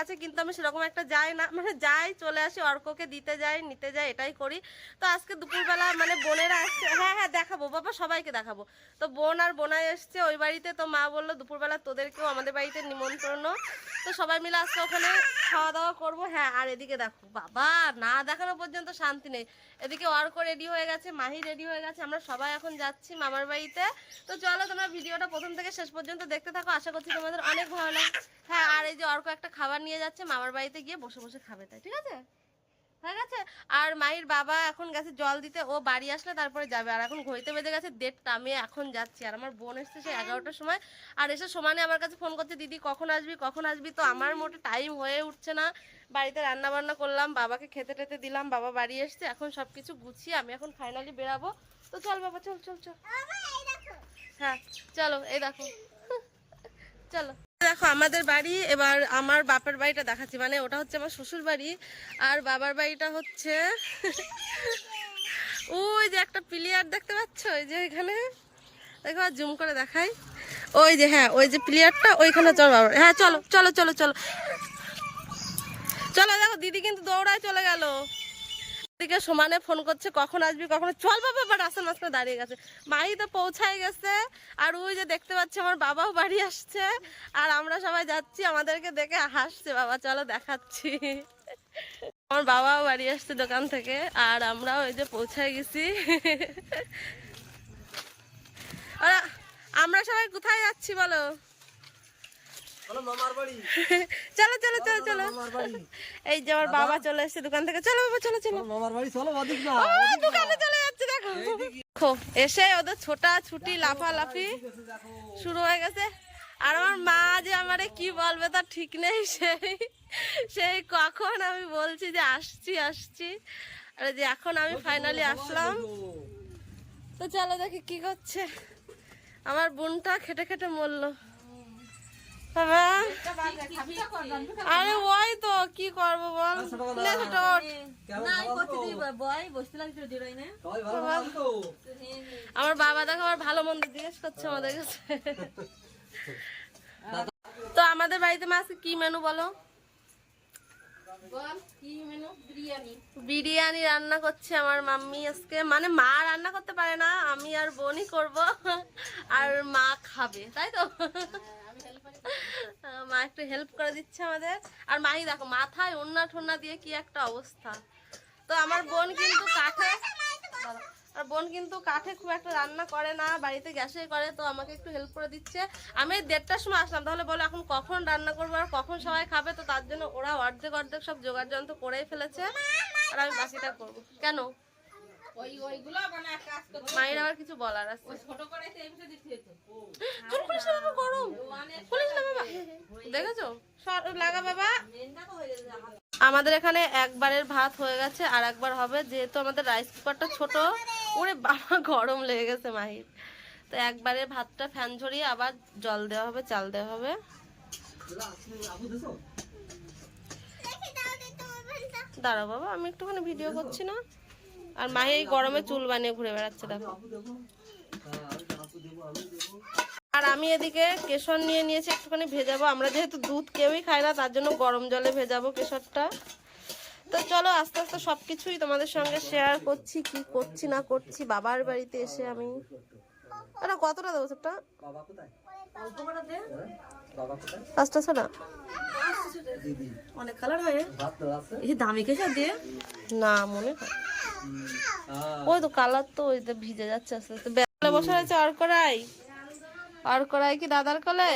কাছে কিন্তু আমি সেরকম একটা যাই না। মানে যাই, চলে আসি, অর্ককে দিতে যাই, নিতে যাই, এটাই করি। তো আজকে দুপুরবেলা মানে বোনেরা আসছে। হ্যাঁ হ্যাঁ দেখাবো, বাবা, সবাইকে দেখাবো। তো বোন আর বোনাই এসছে ওই বাড়িতে। তো মা বলল, দুপুরবেলা তোদেরকেও আমাদের বাড়িতে নিমন্ত্রণ। তো সবাই মিলে আজকে ওখানে খাওয়া দাওয়া করব। হ্যাঁ আর এদিকে দেখো, বাবা, না দেখানো পর্যন্ত শান্তি নেই। এদিকে অর্ক রেডি হয়ে গেছে, মাহি রেডি হয়ে গেছে। আমরা সবাই এখন যাচ্ছি মামার বাড়িতে। তো চলো তোমরা ভিডিওটা প্রথম থেকে শেষ পর্যন্ত দেখতে থাকো। আশা করছি তোমাদের অনেক ভালো লাগে হ্যাঁ এই যে অর্ক একটা খাবার নিয়ে যাচ্ছে মামার বাড়িতে গিয়ে বসে বসে খাবে তাই ঠিক আছে? হয়ে গেছে? আর মায়ের বাবা এখন গেছে জল দিতে ও বাড়ি আসলে তারপরে যাবে। আর এখন ঘড়িতে বেজে গেছে দেড়টা আমি এখন যাচ্ছি। আর আমার বোন এসছে সে এগারোটার সময়। আর এসে সমানে আমার কাছে ফোন করছে দিদি কখন আসবি কখন আসবি? তো আমার মোটে টাইম হয়ে উঠছে না। বাড়িতে রান্না বান্না করলাম বাবাকে খেতে টেতে দিলাম বাবা বাড়ি এসছে। এখন সব কিছু গুছিয়ে আমি এখন ফাইনালি বেরাবো। তো চল বাবা চল চল চল। হ্যাঁ চলো এই দেখো। চলো। দেখো, আমাদের বাড়ি, এবার আমার বাপের বাড়িটা দেখাচ্ছি। মানে ওটা হচ্ছে আমার শ্বশুর বাড়ি, আর বাবার বাড়িটা হচ্ছে ওই যে একটা প্লেয়ার দেখতে পাচ্ছ? ওই যে এখানে। দেখো জুম করে দেখাই। ওই যে হ্যাঁ ওই যে প্লেয়ারটা, ওইখানে চলো বাবার হ্যাঁ চলো চলো চলো চলো। চলো, দেখো, দিদি কিন্তু দৌড়ায় চলে গেল। দিকে সমানে ফোন করছে, কখন আসবি, কখন চল বাবা, এবার রাস্তার মাঝখানে দাঁড়িয়ে গেছে। মাই তো পৌঁছায় গেছে, আর ওই যে দেখতে পাচ্ছি আমার বাবাও বাড়ি আসছে, আর আমরা সবাই যাচ্ছি, আমাদেরকে দেখে হাসছে, বাবা, চলো দেখাচ্ছি। আমার বাবাও বাড়ি আসছে দোকান থেকে, আর আমরাও ওই যে পৌঁছায় গেছি। আমরা সবাই কোথায় যাচ্ছি বলো? চলো চলো চলো চলো এই যে আমার বাবা চলে এসেছে দোকান থেকে। চলো বাবা চলো চলো। মামার বাড়ি দোকানে চলে যাচ্ছে দেখো। দেখো, এসে ওদের ছোটা ছুটি লাফালাফি শুরু হয়ে গেছে। আর আমার মা যে আমারে কি বলবে তার ঠিক নেই সেই সেই কখন আমি বলছি যে আসছি আসছি। আর যে এখন আমি ফাইনালি আসলাম। তো চলো দেখি কি করছে আমার বোনটা খেটে খেটে মরলো। আরে ওই তো কি করব বল? তো? আমার বাবা দেখো আমার ভালো মন্দ জিজ্ঞেস করছে আমাদের কাছে। তো আমাদের বাড়িতে মাছ কি মেনু বলো? বিরিয়ানি রান্না করছে আমার মাম্মি আজকে। মানে মা রান্না করতে পারে না আমি আর বোনই করব। আর মা খাবে তাই তো? মা একটু হেল্প করে দিচ্ছে আমাদের। আর মাই দেখো মাথায় ওন্না ঠোন্না দিয়ে কি একটা অবস্থা। তো আমার বোন কিন্তু কাঠে আর বোন কিন্তু কাঠে খুব একটা রান্না করে না বাড়িতে গ্যাসে করে তো আমাকে একটু হেল্প করে দিচ্ছে। আমি দেড়টার সময় আসলাম তাহলে বলো এখন কখন রান্না করব আর কখন সবাই খাবে? তো তার জন্য ওরা অর্ধেক অর্ধেক সব জোগাড় যন্ত্র করেই ফেলেছে। আর আমি বাকিটা করব। কেন? মায়ের আবার কিছু বলার আছে। গরম। দেখেছ? লাগা বাবা। আমাদের এখানে একবারের ভাত হয়ে গেছে, আর একবার হবে যেহেতু আমাদের রাইস কুকারটা ছোট। ওরে বাবা, গরম লেগে গেছে মাহির। তো একবারের ভাতটা ফ্যান ঝরিয়ে আবার জল দেওয়া হবে, চাল দেওয়া হবে। দাঁড়াও বাবা, আমি একটুখানি ভিডিও করছি না। আর মাহি এই গরমে চুল বানিয়ে ঘুরে বেড়াচ্ছে, দেখো। আর আমি এদিকে কেশর নিয়ে নিয়েছি একটুখানি ভেজাবো। আমরা যেহেতু দুধ কেউই খাই না তার জন্য গরম জলে ভেজাবো কেশরটা। তো চলো আস্তে আস্তে সব কিছুই তোমাদের সঙ্গে শেয়ার করছি কি করছি না করছি। বাবার বাড়িতে এসে আমি আরে কতটা দেবো সেটা? পাঁচটা ছটা? অনেক কালার হয় আছে? দামি দিয়ে। না মনে হয়। ওই তো কালার তো ওই তো ভিজে যাচ্ছে আস্তে আস্তে। বেলা বসে রয়েছে আর করাই আর করাই কি দাদার কলে?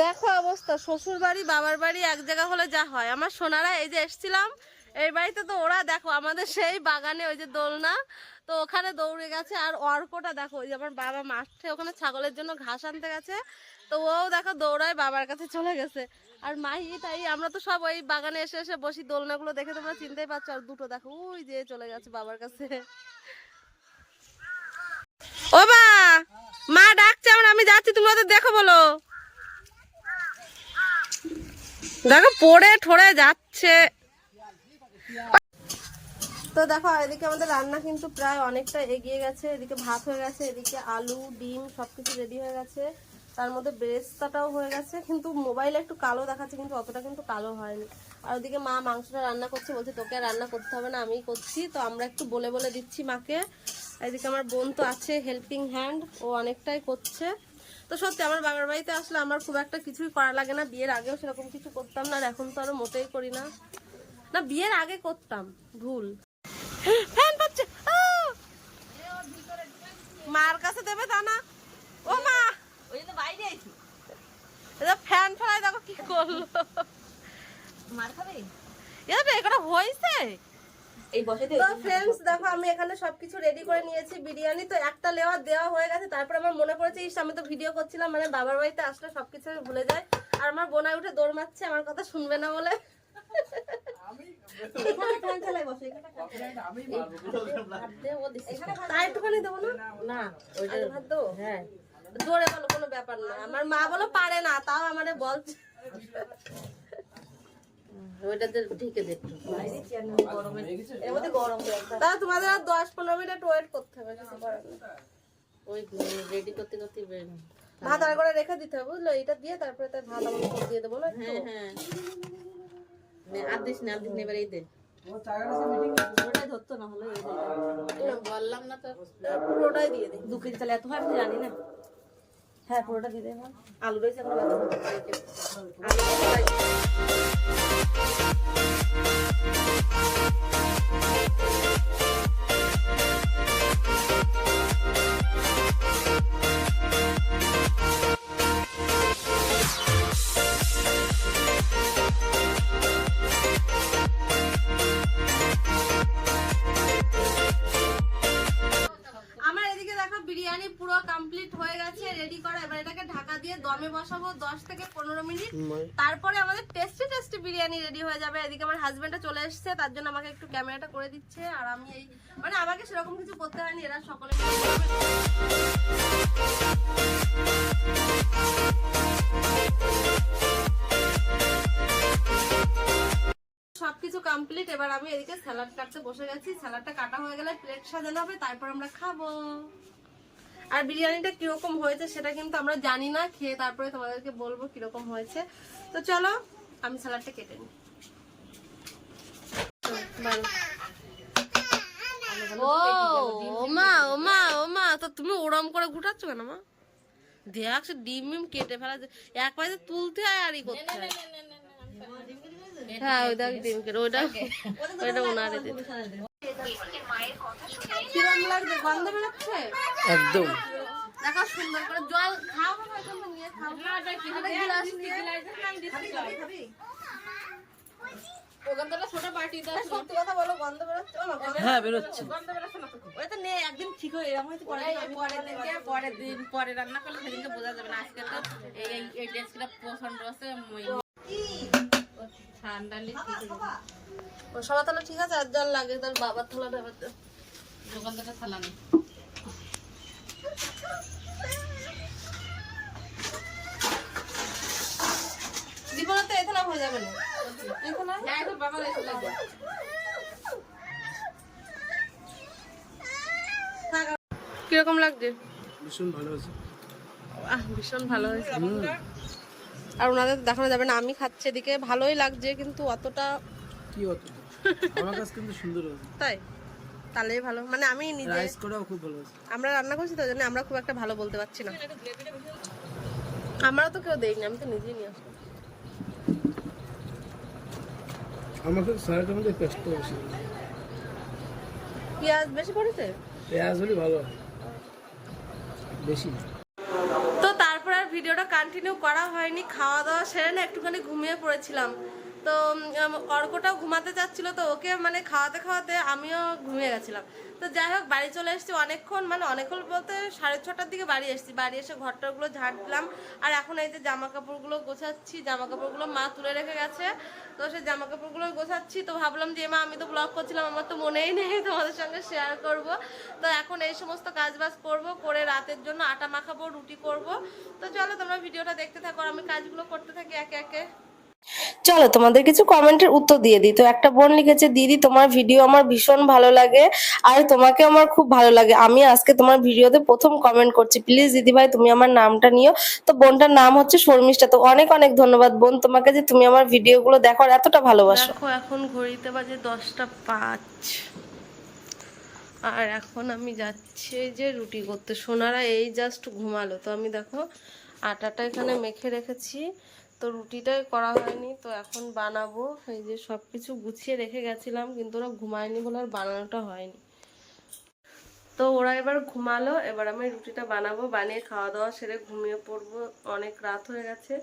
দেখো অবস্থা শ্বশুর বাড়ি বাবার বাড়ি এক জায়গা হলে যা হয়। আমার সোনারা এই যে এসছিলাম এই বাড়িতে তো ওরা দেখো আমাদের সেই বাগানে ওই যে দোলনা তো ওখানে দৌড়ে গেছে। আর অর্কটা দেখো ওই যে আমার বাবা মাঠে ওখানে ছাগলের জন্য ঘাস আনতে গেছে। তো ও দেখো দৌড়ায় বাবার কাছে চলে গেছে। আর মাহি তাই আমরা তো সব ওই বাগানে এসে এসে বসি দোলনাগুলো দেখে তোমরা চিনতেই পারছ। আর দুটো দেখো ওই যে চলে গেছে বাবার কাছে। ও মা মা ডাকছে আমরা, আমি যাচ্ছি, তুমি ওদের দেখো বলো। দেখো, পড়ে ঠরে যাচ্ছে। তো দেখো, এদিকে আমাদের রান্না কিন্তু প্রায় অনেকটা এগিয়ে গেছে। এদিকে ভাত হয়ে গেছে, এদিকে আলু, ডিম, সবকিছু রেডি হয়ে গেছে। তার মধ্যে বেরেস্তাটাও হয়ে গেছে, কিন্তু মোবাইলে একটু কালো দেখাচ্ছে, কিন্তু অতটা কিন্তু কালো হয়নি। আর ওদিকে মা মাংসটা রান্না করছে, বলছে, তোকে রান্না করতে হবে না, আমিই করছি। তো আমরা একটু বলে বলে দিচ্ছি মাকে। এদিকে আমার বোন তো আছে হেল্পিং হ্যান্ড ও অনেকটাই করছে। তো সত্যি আমার বাবার বাড়িতে আসলে আমার খুব একটা কিছুই করা লাগে না বিয়ের আগেও সেরকম কিছু করতাম না আর এখন তো আরও মোটেই করি না। না বিয়ের আগে করতাম ভুল। ফ্যান পাচ্ছে মার কাছে দেবে তা না। ও মা! ওই বাইরে আইছি এটা ফ্যান ফেলাই দেখো কি করল। মার খাবে? এটা এখানে হয়েছে। এই তো দেখো আমি এখানে সবকিছু রেডি করে নিয়েছি বিরিয়ানি তো একটা লেওয়া দেওয়া হয়ে গেছে তারপর আমার মনে পড়েছে ইস আমি তো ভিডিও করছিলাম মানে বাবার বাড়িতে আসলে সবকিছু আমি ভুলে যাই। আর আমার বোনাই উঠে দৌড় মারছে আমার কথা শুনবে না হ্যাঁ। জোরে বলো কোনো ব্যাপার না। আমার মা বলো পারে না তাও আমারে বলছে। ওইটাতে ঢেকে দে একটু। তা তোমাদের আর দশ পনেরো মিনিট ওয়েট করতে হবে। ওই রেডি করতে করতে বের- ভাত আর করে রেখে দিতে হবে বুঝলো? এটা দিয়ে তারপরে তার ভাত আমার দিয়ে দেবো না হ্যাঁ হ্যাঁ। আর দিস না আর দিস না এবার এই দে। এই। বললাম না তো। পুরোটাই দিয়ে দিই দু। কেজি তাহলে এত হয় আমি জানি না। হ্যাঁ পুরোটা দিয়ে দে আমার। আলু রয়েছে এখন আলু দশ থেকে পনেরো মিনিট। তারপরে আমাদের টেস্টি টেস্টি বিরিয়ানি রেডি হয়ে যাবে। এদিকে আমার হাজবেন্ডটা চলে এসেছে তার জন্য আমাকে একটু ক্যামেরাটা করে দিচ্ছে। আর আমি এই মানে আমাকে সেরকম কিছু করতে হয়নি এরা সকলে। সবকিছু কমপ্লিট এবার আমি এদিকে স্যালাড কাটতে বসে গেছি। স্যালাডটা কাটা হয়ে গেলে প্লেট সাজানো হবে তারপর আমরা খাব। আর বিরিয়ানিটা কীরকম হয়েছে সেটা কিন্তু আমরা জানি না খেয়ে তারপরে তোমাদেরকে বলব কীরকম হয়েছে। তো চলো আমি স্যালাডটা কেটে নিই। ও মা ও মা ও মা তো তুমি ওরম করে ঘুটাচ্ছ কেন মা? দেখ সে ডিম মিম কেটে ফেলা এক পাশে তুলতে হয় আর ই করতে হয়। হ্যাঁ ওই দেখ ডিম কেটে ওইটা ওইটা ওনারে দিতে। কিরম লাগছে? গন্ধ বেরোচ্ছে? একদম। দেখো সুন্দর করে। জল খাও থেকে নিয়ে খাও। গ্লাস নিয়ে হ্যাঁ বেরোচ্ছে। তো নে একদিন ঠিক হয়ে এরকম হয়তো পরে পরের দিনকে পরের দিন পরে রান্না করলে সেদিনকে বোঝা যাবে না আজকে তো এই ড্রেসগুলো প্রচণ্ড আছে ও সবার তাহলে ঠিক আছে আর জল লাগে তার বাবার থালাটা এবার দে। দোকানদারটা থালা নেই দিব তো এখানে হয়ে যাবে না। এখানে এখন লাগবে কীরকম লাগছে? ভীষণ ভালো আছে আহ ভীষণ ভালো হয়েছে। আর ওনাদের দেখানো যাবে না আমি খাচ্ছি এদিকে ভালোই লাগছে কিন্তু অতটা কি অত? আমার কাছে কিন্তু সুন্দর আছে তাই? তাহলেই ভালো। মানে আমি নিজে রাইস করাও খুব ভালো আমরা রান্না করছি তো জন্য আমরা খুব একটা ভালো বলতে পারছি না। আমরাও তো কেউ দেইনি আমি তো নিজেই নিয়ে আসলাম। আমাকে স্যালাডের মধ্যে পেস্ট বেশি পেঁয়াজ বেশি পড়েছে? পেঁয়াজ হলে ভালো বেশি ভিডিওটা কন্টিনিউ করা হয়নি খাওয়া দাওয়া সেরে না একটুখানি ঘুমিয়ে পড়েছিলাম। তো অর্কটাও ঘুমাতে চাচ্ছিল তো ওকে মানে খাওয়াতে খাওয়াতে আমিও ঘুমিয়ে গেছিলাম। তো যাই হোক, বাড়ি চলে এসেছি অনেকক্ষণ মানে অনেকক্ষণ বলতে সাড়ে ছটার দিকে বাড়ি এসেছি। বাড়ি এসে ঘরটাগুলো ঝাড় দিলাম আর এখন এই যে জামা কাপড়গুলো গোছাচ্ছি জামা কাপড়গুলো মা তুলে রেখে গেছে। তো সেই জামা কাপড়গুলো গোছাচ্ছি। তো ভাবলাম যে, মা, আমি তো ব্লগ করছিলাম, আমার তো মনেই নেই তোমাদের সঙ্গে শেয়ার করব। তো এখন এই সমস্ত কাজ বাজ করব, করে রাতের জন্য আটা মাখাবো, রুটি করব। তো চলো তোমরা ভিডিওটা দেখতে থাকো আমি কাজগুলো করতে থাকি একে একে। চলো তোমাদের কিছু কমেন্টের উত্তর দিয়ে দিই। তো একটা বোন লিখেছে, দিদি, তোমার ভিডিও আমার ভীষণ ভালো লাগে আর তোমাকে আমার খুব ভালো লাগে। আমি আজকে তোমার ভিডিওতে প্রথম কমেন্ট করছি। প্লিজ দিদি ভাই, তুমি আমার নামটা নিও। তো বোনটার নাম হচ্ছে শর্মিষ্ঠা। তো অনেক অনেক ধন্যবাদ বোন তোমাকে যে তুমি আমার ভিডিওগুলো দেখো আর এতটা ভালোবাসো। এখন ঘড়িতে বাজে দশটা পাঁচ। আর এখন আমি যাচ্ছি যে রুটি করতে। সোনারা এই জাস্ট ঘুমালো। তো আমি দেখো, আটাটা এখানে মেখে রেখেছি। তো রুটিটাই করা হয়নি, তো এখন বানাবো। এই যে সব কিছু গুছিয়ে রেখে গেছিলাম, কিন্তু ওরা ঘুমায়নি বলে আর বানানোটা হয়নি। তো ওরা এবার ঘুমালো, এবার আমি রুটিটা বানাবো, বানিয়ে খাওয়া দাওয়া সেরে ঘুমিয়ে পড়ব। অনেক রাত হয়ে গেছে,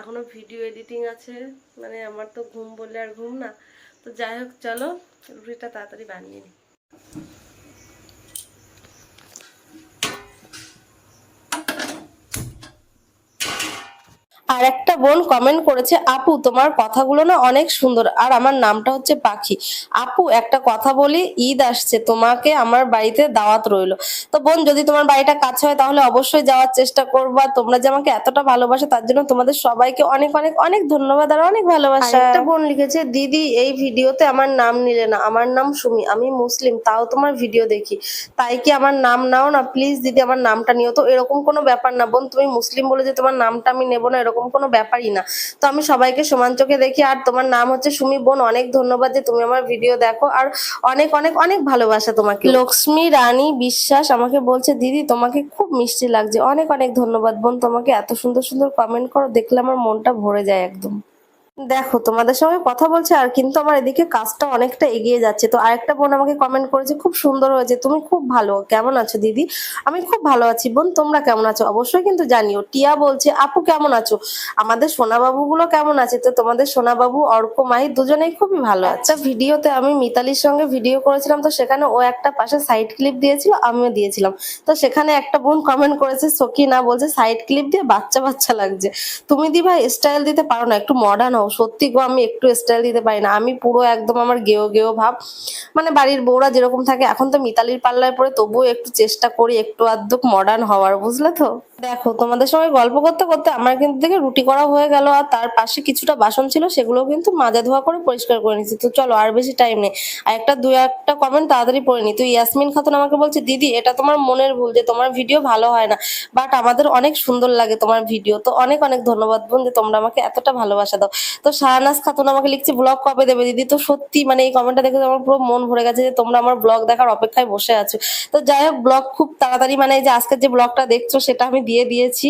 এখনও ভিডিও এডিটিং আছে মানে আমার তো ঘুম বললে আর ঘুম না। তো যাই হোক, চলো রুটিটা তাড়াতাড়ি বানিয়ে নিই। আর একটা বোন কমেন্ট করেছে, আপু, তোমার কথাগুলো না অনেক সুন্দর। আর আমার নামটা হচ্ছে পাখি। আপু, একটা কথা বলি, ঈদ আসছে। তোমাকে আমার বাড়িতে দাওয়াত রইল। তো বোন, যদি তোমার বাড়িটা কাছে হয়, তাহলে অবশ্যই যাওয়ার চেষ্টা করবা। তোমরা যে আমাকে এতটা ভালোবাসো, তার জন্য তোমাদের সবাইকে অনেক অনেক অনেক ধন্যবাদ আর অনেক ভালোবাসা। একটা বোন লিখেছে, দিদি, এই ভিডিওতে আমার নাম নিলে না। আমার নাম সুমি। আমি মুসলিম, তাও তোমার ভিডিও দেখি। তাই কি আমার নাম নাও না? প্লিজ দিদি, আমার নামটা নিও। তো এরকম কোনো ব্যাপার না। বোন, তুমি মুসলিম বলে যে তোমার নামটা আমি নেব না, এরকম কোনো ব্যাপারই না। তো আমি সবাইকে সমান চোখে দেখি। আর তোমার নাম হচ্ছে সুমি বোন। অনেক ধন্যবাদ যে তুমি আমার ভিডিও দেখো। আর অনেক অনেক অনেক ভালোবাসা তোমাকে। লক্ষ্মী রানী বিশ্বাস আমাকে বলছে, দিদি, তোমাকে খুব মিষ্টি লাগছে। অনেক অনেক ধন্যবাদ বোন। তোমাকে এত সুন্দর সুন্দর কমেন্ট করো, দেখলে আমার মনটা ভরে যায় একদম। দেখো, তোমাদের সঙ্গে কথা বলছে আর কিন্তু আমার এদিকে কাজটা অনেকটা এগিয়ে যাচ্ছে। তো আরেকটা বোন আমাকে কমেন্ট করেছে, খুব সুন্দর হয়েছে। তুমি খুব ভালো, কেমন আছো দিদি? আমি খুব ভালো আছি বোন, তোমরা কেমন আছো? অবশ্যই কিন্তু জানিও। টিয়া বলছে, আপু কেমন আছো? আমাদের সোনাবাবু গুলো কেমন আছে? তো তোমাদের সোনাবাবু, অর্ক, মাহি দুজনেই খুবই ভালো আছে। ভিডিওতে আমি মিতালির সঙ্গে ভিডিও করেছিলাম, তো সেখানে ও একটা পাশে সাইড ক্লিপ দিয়েছিল, আমিও দিয়েছিলাম। তো সেখানে একটা বোন কমেন্ট করেছে সকি না বলছে সাইড ক্লিপ দিয়ে বাচ্চা বাচ্চা লাগছে। তুমি দি ভাই স্টাইল দিতে পারো না, একটু মডার্ন হও সত্যি গো, আমি একটু স্টাইল দিতে পারি না। আমি পুরো একদম আমার গেও গেও ভাব। মানে বাড়ির বউরা যেরকম থাকে, এখন তো মিতালির পাল্লায় পরে তবুও একটু চেষ্টা করি একটু আধটুক মডার্ন হওয়ার, বুঝলে তো? দেখো, তোমাদের সঙ্গে গল্প করতে করতে আমার কিন্তু দেখে রুটি করা হয়ে গেল, আর তার পাশে কিছুটা বাসন ছিল সেগুলো কিন্তু মাজা ধোয়া করে পরিষ্কার করে নিচ্ছি তো চলো, আর বেশি টাইম নেই। আর একটা দু একটা কমেন্ট তাড়াতাড়ি পড়ে নি। তো ইয়াসমিন খাতুন আমাকে বলছে, দিদি, এটা তোমার মনের ভুল যে তোমার ভিডিও ভালো হয় না বাট আমাদের অনেক সুন্দর লাগে তোমার ভিডিও তো অনেক অনেক ধন্যবাদ বোন যে তোমরা আমাকে এতটা ভালোবাসা দাও। তো শাহনাজ খাতুন আমাকে লিখছে, ব্লগ কবে দেবে দিদি? তো সত্যি মানে এই কমেন্টটা দেখে আমার পুরো মন ভরে গেছে যে তোমরা আমার ব্লগ দেখার অপেক্ষায় বসে আছো। তো যাই হোক, ব্লগ খুব তাড়াতাড়ি মানে যে আজকের যে ব্লগটা দেখছ সেটা আমি দিয়ে দিয়েছি।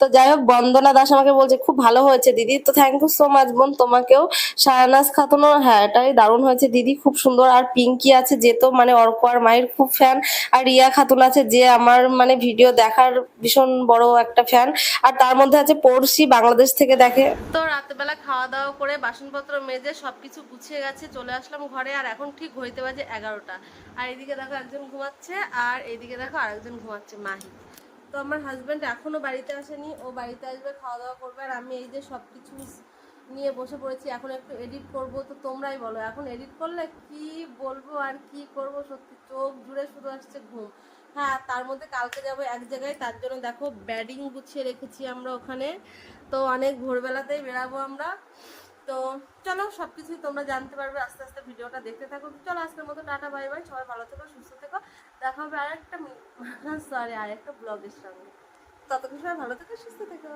তো যাই হোক, বন্দনা দাস আমাকে বলছে, খুব ভালো হয়েছে দিদি। তো থ্যাংক ইউ সো মাচ বোন, তোমাকেও। শাহনাজ খাতুনও হ্যাঁ এটাই দারুণ হয়েছে দিদি, খুব সুন্দর। আর পিঙ্কি আছে, যে তো মানে অর্ক আর মায়ের খুব ফ্যান আর রিয়া খাতুন আছে, যে আমার মানে ভিডিও দেখার ভীষণ বড় একটা ফ্যান আর তার মধ্যে আছে পড়শি, বাংলাদেশ থেকে দেখে। তো রাত্রেবেলা খাওয়া দাওয়া করে বাসনপত্র মেজে সব কিছু গুছিয়ে গেছে, চলে আসলাম ঘরে আর এখন ঠিক হইতে বাজে এগারোটা। আর এদিকে দেখো একজন ঘুমাচ্ছে আর এদিকে দেখো আরেকজন ঘুমাচ্ছে, মাহি। তো আমার হাজব্যান্ড এখনও বাড়িতে আসেনি, ও বাড়িতে আসবে খাওয়া দাওয়া করবে আর আমি এই যে সব কিছু নিয়ে বসে পড়েছি, এখন একটু এডিট করব, তো তোমরাই বলো, এখন এডিট করলে কি বলব আর কি করব? সত্যি চোখ জুড়ে শুধু আসছে ঘুম। হ্যাঁ তার মধ্যে কালকে যাব এক জায়গায়, তার জন্য দেখো ব্যাডিং গুছিয়ে রেখেছি আমরা ওখানে। তো অনেক ভোরবেলাতেই বেরাবো আমরা। তো চলো সব কিছুই তোমরা জানতে পারবে। আস্তে আস্তে ভিডিওটা দেখতে থাকো। চলো, আজকের মতো টাটা বাই বাই সবাই ভালো থেকো, সুস্থ থেকো। দেখা হবে আরেকটা সরি আরেকটা ব্লগের সঙ্গে। ততক্ষণ সবাই ভালো থেকো, সুস্থ থেকো।